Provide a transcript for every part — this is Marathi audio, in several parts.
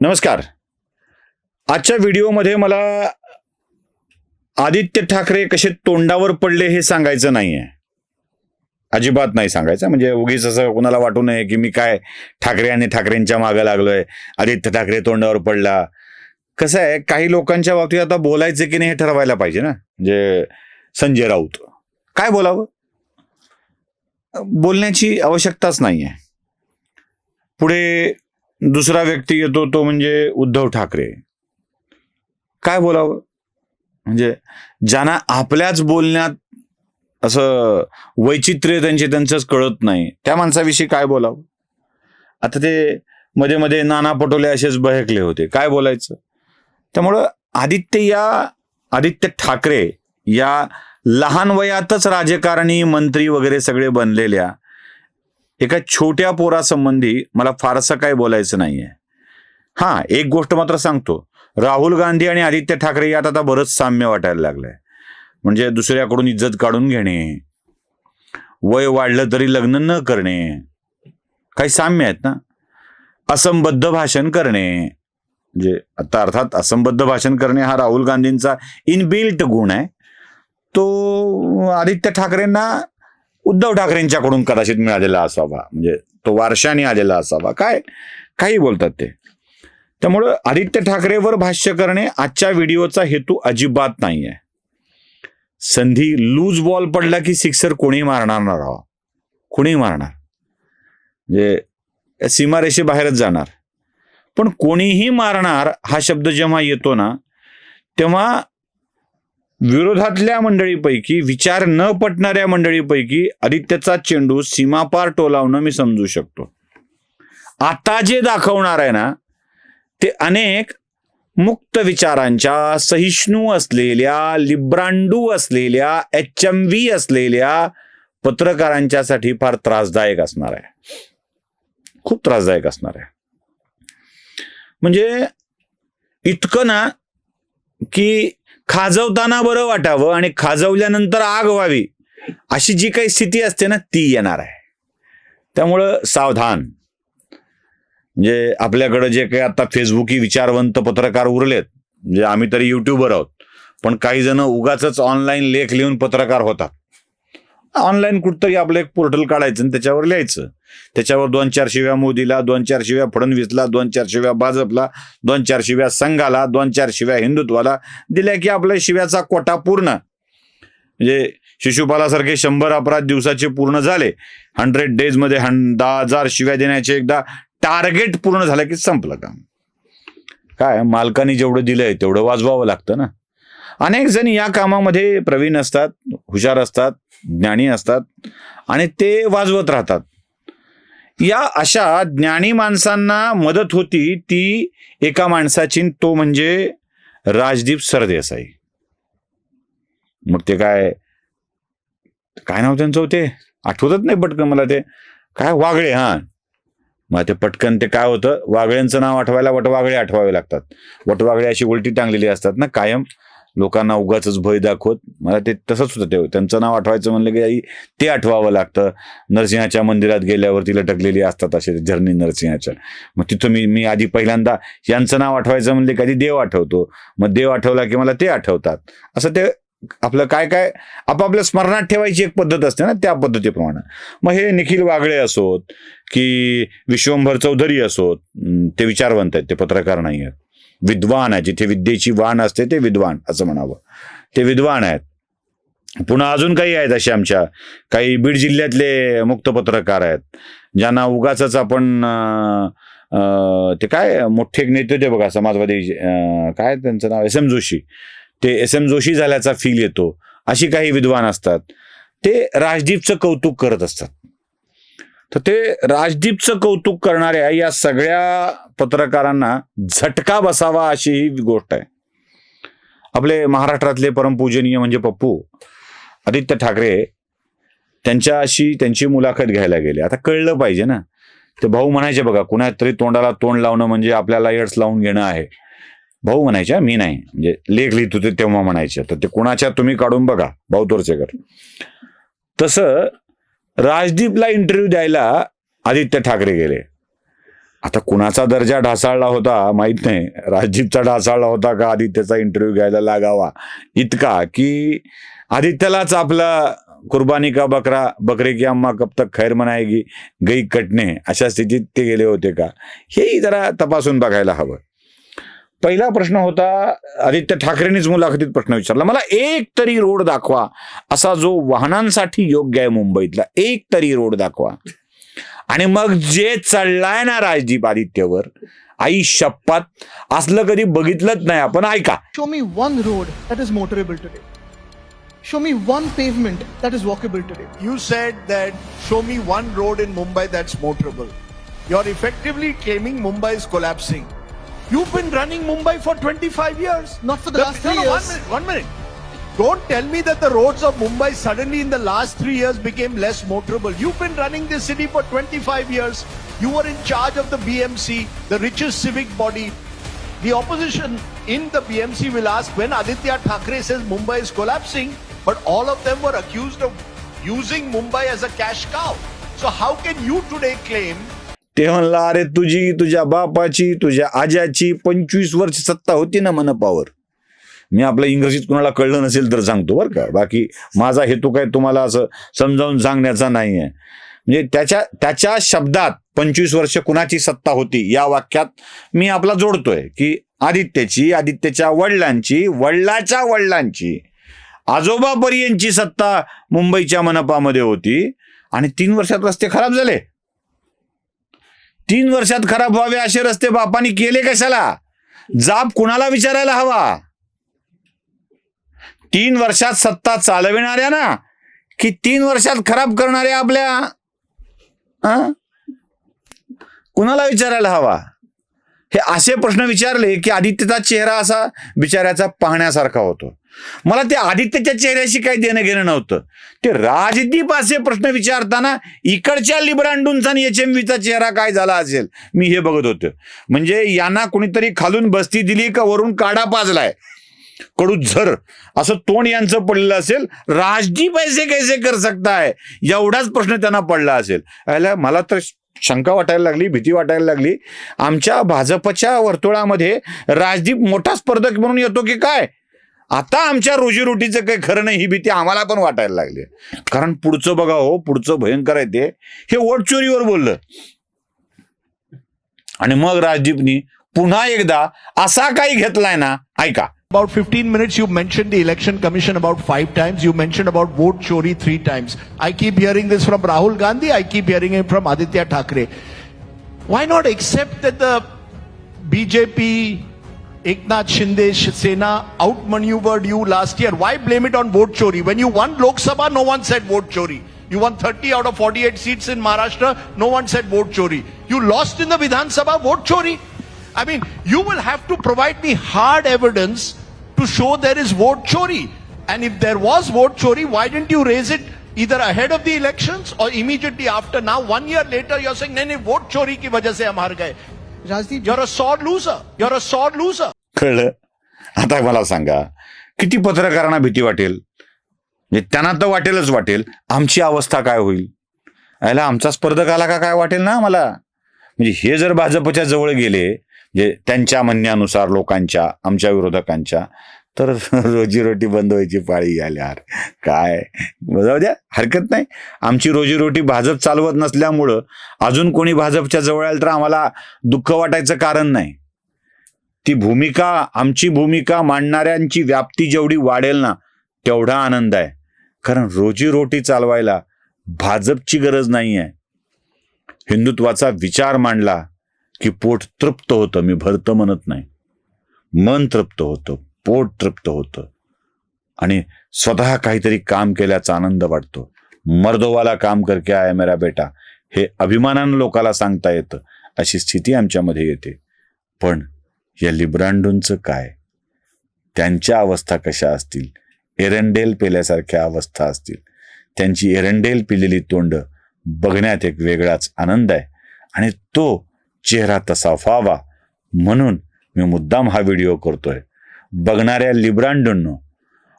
नमस्कार. आजच्या व्हिडिओमध्ये मला आदित्य ठाकरे कसे तोंडावर पडले हे सांगायचं नाही आहे अजिबात नाही सांगायचं. म्हणजे उगीच असं कोणाला वाटू नये की मी काय ठाकरे आणि ठाकरेंच्या मागे लागलोय. आदित्य ठाकरे तोंडावर पडला. कसं आहे काही लोकांच्या बाबतीत आता बोलायचं की नाही हे ठरवायला पाहिजे ना. म्हणजे संजय राऊत. काय बोलावं? बोलण्याची आवश्यकताच नाही आहे पुढे दुसरा व्यक्ती येतो तो म्हणजे उद्धव ठाकरे. काय बोलावं? म्हणजे ज्यांना आपल्याच बोलण्यात असं वैचित्र्य त्यांचे त्यांचंच कळत नाही. त्या माणसाविषयी काय बोलावं? आता ते मध्ये मध्ये नाना पटोले असेच बहकले होते. काय बोलायचं? त्यामुळं आदित्य या आदित्य ठाकरे या लहान वयातच राजकारणी मंत्री वगैरे सगळे बनलेल्या एका छोट्या पोरासंबंधी मला फारसं काय बोलायचं नाहीये. हा एक गोष्ट मात्र सांगतो. राहुल गांधी आणि आदित्य ठाकरे यात आता बरंच साम्य वाटायला लागलंय. म्हणजे दुसऱ्याकडून इज्जत काढून घेणे वय वाढलं तरी लग्न न करणे काही साम्य आहेत ना? असंबद्ध भाषण करणे. म्हणजे आता अर्थात असंबद्ध भाषण करणे हा राहुल गांधींचा इनबिल्ट गुण आहे. तो आदित्य ठाकरेंना उद्धव ठाकरेंच्याकडून कदाचित मिळालेला असावा. म्हणजे तो वारशाने आलेला असावा. काय काही बोलतात ते. त्यामुळं आदित्य ठाकरेवर भाष्य करणे आजच्या व्हिडिओचा हेतू अजिबात नाही आहे संधी लूज बॉल पडला की सिक्सर कोणी मारणार ना राव? कोणी मारणार? म्हणजे सीमारेषेबाहेरच जाणार. पण कोणीही मारणार हा शब्द जेव्हा येतो ना तेव्हा विरोधातल्या मंडळीपैकी विचार न पटणाऱ्या मंडळीपैकी आदित्यचा चेंडू सीमापार टोलावणं मी समजू शकतो. आता जे दाखवणार आहे ना ते अनेक मुक्त विचारांच्या सहिष्णू असलेल्या लिब्रांडू असलेल्या एच एम व्ही असलेल्या पत्रकारांच्यासाठी फार त्रासदायक असणार आहे. खूप त्रासदायक असणार आहे. म्हणजे इतकं ना की खाजवताना बरं वाटावं आणि खाजवल्यानंतर आग व्हावी अशी जी काही स्थिती असते ना ती येणार आहे. त्यामुळं सावधान. म्हणजे आपल्याकडं जे काही आता फेसबुकी विचारवंत पत्रकार उरलेत म्हणजे आम्ही तरी युट्यूबर आहोत पण काही जण उगाच ऑनलाईन लेख लिहून पत्रकार होतात. ऑनलाईन कुठतरी आपलं एक पोर्टल काढायचं आणि त्याच्यावर लिहायचं. त्याच्यावर दोन चार शिव्या मोदीला दोन चार शिव्या फडणवीसला दोन चार शिव्या भाजपला दोन चार शिव्या संघाला दोन चार शिव्या हिंदुत्वाला दिल्या की आपल्या शिव्याचा कोटा पूर्ण. म्हणजे शिशुपालासारखे शंभर अपराध दिवसाचे पूर्ण झाले. हंड्रेड डेजमध्ये हं दहा हजार शिव्या देण्याचे एकदा टार्गेट पूर्ण झालं की संपलं काम. काय मालकाने जेवढं दिलंय तेवढं वाजवावं लागतं ना. अनेक जण या कामामध्ये प्रवीण असतात हुशार असतात ज्ञानी असतात आणि ते वाजवत राहतात. या अशा ज्ञानी माणसांना मदत होती ती एका माणसाची तो म्हणजे राजदीप सरदेसाई. मग ते काय काय नाव त्यांचं होते? आठवतच नाही पटकन मला ते. काय वागळे हा. मग ते पटकन ते काय होतं? वागळ्यांचं नाव आठवायला वटवागळे आठवावे लागतात. वटवागळे अशी उलटी टांगलेली असतात ना कायम. लोकांना उगाच भय दाखवत. मला ते तसंच होतं ते. त्यांचं नाव आठवायचं म्हणलं की आई ते आठवावं लागतं. नरसिंहाच्या मंदिरात गेल्यावर ती लटकलेली असतात असे झरणी नरसिंहाच्या. मग तिथं मी मी आधी पहिल्यांदा यांचं नाव आठवायचं म्हणले कधी देव आठवतो. मग देव आठवला की मला ते आठवतात. असं ते आपलं काय काय आपापल्या स्मरणात ठेवायची एक पद्धत असते ना त्या पद्धतीप्रमाणे. मग हे निखिल वागळे असोत की विश्वंभर चौधरी असोत. ते विचारवंत आहेत ते पत्रकार नाही आहेत. विद्वान आहे. जिथे विद्येची वाण असते ते विद्वान असं म्हणावं. ते विद्वान आहेत. पुन्हा अजून काही आहेत असे आमच्या. काही बीड जिल्ह्यातले मुक्त पत्रकार आहेत. ज्यांना उगाच आपण ते काय मोठे एक नेते होते बघा समाजवादी काय त्यांचं नाव एस एम जोशी. ते एस एम जोशी झाल्याचा फील येतो. अशी काही विद्वान असतात. ते राजदीपचं कौतुक करत असतात. तर ते राजदीपचं कौतुक करणाऱ्या या सगळ्या पत्रकारांना झटका बसावा अशी ही गोष्ट आहे. आपले महाराष्ट्रातले परमपूजनीय म्हणजे पप्पू आदित्य ठाकरे त्यांच्याशी त्यांची मुलाखत घ्यायला गेले. आता कळलं पाहिजे ना. ते भाऊ म्हणायचे बघा कुणा तरी तोंडाला तोंड लावणं म्हणजे आपल्याला एड्स लावून घेणं आहे. भाऊ म्हणायच्या मी नाही. म्हणजे लेख लिहित होते तेव्हा म्हणायचे. तर ते कुणाच्या तुम्ही काढून बघा भाऊ तोरचेकर तसं राजदीपला इंटरव्ह्यू द्यायला आदित्य ठाकरे गेले. आता कुणाचा दर्जा ढासाळला होता माहीत नाही. राजीवचा ढासाळला होता का आदित्यचा इंटरव्ह्यू घ्यायला लागावा? इतका की आदित्यलाच आपला कुर्बानी का बकरा बकरे की अम्मा कब तक खैर मनाएगी गई कटणे अशा स्थितीत ते गेले होते का? हेही जरा तपासून बघायला हवं. पहिला प्रश्न होता आदित्य ठाकरेंनीच मुलाखतीत प्रश्न विचारला. मला एक तरी रोड दाखवा. असा जो वाहनांसाठी योग्य आहे मुंबईतला एक तरी रोड दाखवा. आणि मग जे चढलाय ना राजदीप आदित्यवर आई शपथ असलं कधी बघितलंच नाही आपण ऐका. Show me one road that is motorable today show me one pavement that is walkable today you said that show me one road in Mumbai that's motorable you are effectively claiming Mumbai is collapsing you been running Mumbai for twenty five years not for the last one minute one minute Don't tell me that the roads of Mumbai suddenly in the last three years became less motorable. You've been running this city for 25 years. You were in charge of the BMC, the richest civic body. The opposition in the BMC will ask when Aditya Thackeray says Mumbai is collapsing, but all of them were accused of using Mumbai as a cash cow. So how can you today claim ते म्हणला अरे तुझी तुझ्या बापाची तुझ्या आज्याची पंचवीस वर्ष सत्ता होती ना मनपावर मी आपल्या इंग्रजीत कुणाला कळलं नसेल तर सांगतो बरं का. बाकी माझा हेतू काय तुम्हाला असं समजावून सांगण्याचा नाही आहे म्हणजे त्याच्या त्याच्या शब्दात पंचवीस वर्ष कुणाची सत्ता होती या वाक्यात मी आपला जोडतोय की आदित्यची आदित्यच्या वडिलांची वडिलाच्या वडिलांची आजोबापर्यंतची सत्ता मुंबईच्या मनपामध्ये होती आणि तीन वर्षात रस्ते खराब झाले. तीन वर्षात खराब व्हावे असे रस्ते बापाने केले कशाला? जाब कुणाला विचारायला हवा? तीन वर्षात सत्ता चालविणाऱ्या ना? की तीन वर्षात खराब करणाऱ्या आपल्या? कुणाला विचारायला हवा? हे असे प्रश्न विचारले की आदित्यचा चेहरा असा बिचाऱ्याचा पाहण्यासारखा होतो. मला ते आदित्यच्या चेहऱ्याशी काही देणं घेणं नव्हतं. ते राजदीप असे प्रश्न विचारताना इकडच्या लिब्रांडूंचा आणि एच एम व्हीचा चेहरा काय झाला असेल? मी हे बघत होतो. म्हणजे यांना कुणीतरी खालून बस्ती दिली का वरून काढा पाजलाय? कडुझर असं तोंड यांचं पडलेलं असेल. राजदीप ऐसे कैसे कर सकता है एवढाच प्रश्न त्यांना पडला असेल. याला मला तर शंका वाटायला लागली भीती वाटायला लागली. आमच्या भाजपच्या वर्तुळामध्ये राजदीप मोठा स्पर्धक म्हणून येतो की काय? आता आमच्या रोजीरोटीचं काही खरं नाही ही भीती आम्हाला पण वाटायला लागली. कारण पुढचं बघा हो पुढचं भयंकर आहे ते. हे ओटचोरीवर बोललं. आणि मग राजदीपनी पुन्हा एकदा असा काही घेतलाय ना ऐका. About 15 minutes, you mentioned the election commission about five times. You mentioned about vote chori three times. I keep hearing this from Rahul Gandhi. I keep hearing it from Aditya Thackeray. Why not accept that the BJP, Eknath Shinde, Sena outmaneuvered you last year? Why blame it on vote chori? When you won Lok Sabha, no one said vote chori. You won 30 out of 48 seats in Maharashtra, no one said vote chori. You lost in the Vidhan Sabha, vote chori. I mean, you will have to provide me hard evidence to show there is vote chori. And if there was vote chori, why didn't you raise it either ahead of the elections or immediately after? Now, one year later, you're saying, नहीं vote chori की वजह से हम हार गए. Rajdeep, You're a sore loser. You're a sore loser. कळलं आता मला सांगा किती पत्रकारांना भीती वाटेल म्हणजे त्यांना तर वाटेलच वाटेल आमची अवस्था काय होईल याला आमचा स्पर्धक आला का काय वाटेल ना मला म्हणजे हे जर भाजपच्या जवळ गेले म्हणजे त्यांच्या म्हणण्यानुसार लोकांच्या आमच्या विरोधकांच्या तर रोजीरोटी बंद व्हायची पाळी आल्यावर काय? जाऊ द्या हरकत नाही. आमची रोजीरोटी भाजप चालवत नसल्यामुळं अजून कोणी भाजपच्या जवळ आलं तर आम्हाला दुःख वाटायचं कारण नाही. ती भूमिका आमची भूमिका मांडणाऱ्यांची व्याप्ती जेवढी वाढेल ना तेवढा आनंद आहे. कारण रोजीरोटी चालवायला भाजपची गरज नाही आहे हिंदुत्वाचा विचार मांडला की पोट तृप्त होतं. मी भरतं म्हणत नाही. मन तृप्त होतं. पोट तृप्त होतं. आणि स्वतः काहीतरी काम केल्याचा आनंद वाटतो. मर्दोवाला काम करके आय मेरा बेटा? हे अभिमानानं लोकाला सांगता येतं. अशी स्थिती आमच्यामध्ये येते. पण या लिब्रांडूंचं काय? त्यांच्या अवस्था कशा असतील? एरंडेल पेल्यासारख्या अवस्था असतील. त्यांची एरंडेल पिलेली तोंड बघण्यात एक वेगळाच आनंद आहे. आणि तो चेहरा तसा व्हावा म्हणून मी मुद्दाम हा व्हिडिओ करतोय. बघणाऱ्या लिब्रांडूंनो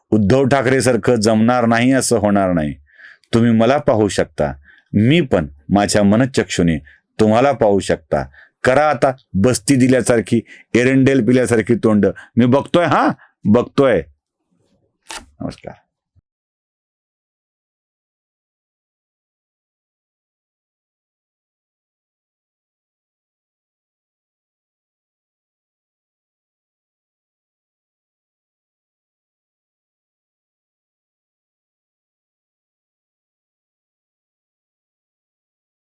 उद्धव ठाकरेसारखं जमणार नाही असं होणार नाही. तुम्ही मला पाहू शकता. मी पण माझ्या मनचक्षुने तुम्हाला पाहू शकता. करा आता बस्ती दिल्यासारखी एरंडेल पिल्यासारखी तोंड. मी बघतोय हा? बघतोय. नमस्कार.